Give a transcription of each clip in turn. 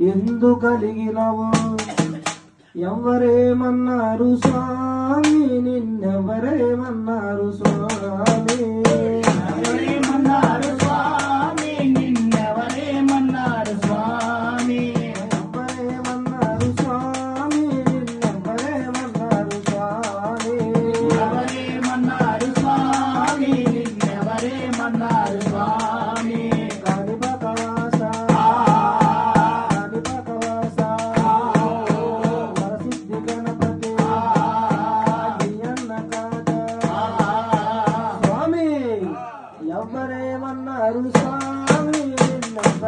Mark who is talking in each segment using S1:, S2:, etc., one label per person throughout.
S1: ఎందు కలిగినవో ఎవరేమన్నారు స్వామి నిన్నెవరేమన్నారు స్వామి
S2: Bye.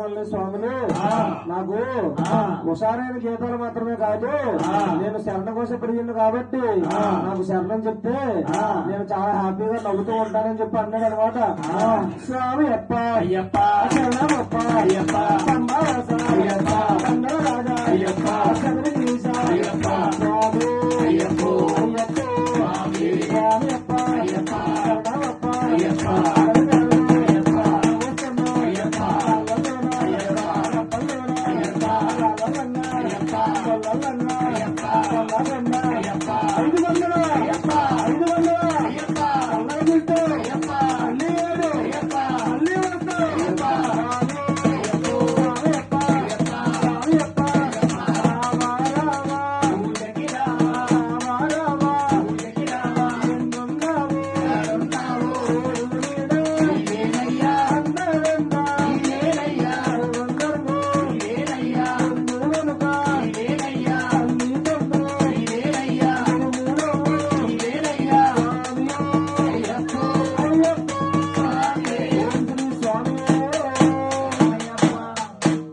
S1: మురళీ స్వామిని. నాకు ఉషారైన గీతాలు మాత్రమే కాదు నేను శరణం కోసం పెరిగింది కాబట్టి నాకు శరణం చెప్తే నేను చాలా హ్యాపీగా నవ్వుతూ ఉంటానని చెప్పి అన్నాడు అనమాట. స్వామి అప్ప
S2: అయ్యప్ప.
S1: శరణం అప్ప అయ్యప్ప. అయ్యప్ప. రాజా
S2: అయ్యప్ప
S1: అయ్యప్ప. స్వామి. అయ్యప్ప. అయ్యప్ప. అప్ప అయ్యప్ప. శరణం అయ్యప్ప. 好冷啦好冷啊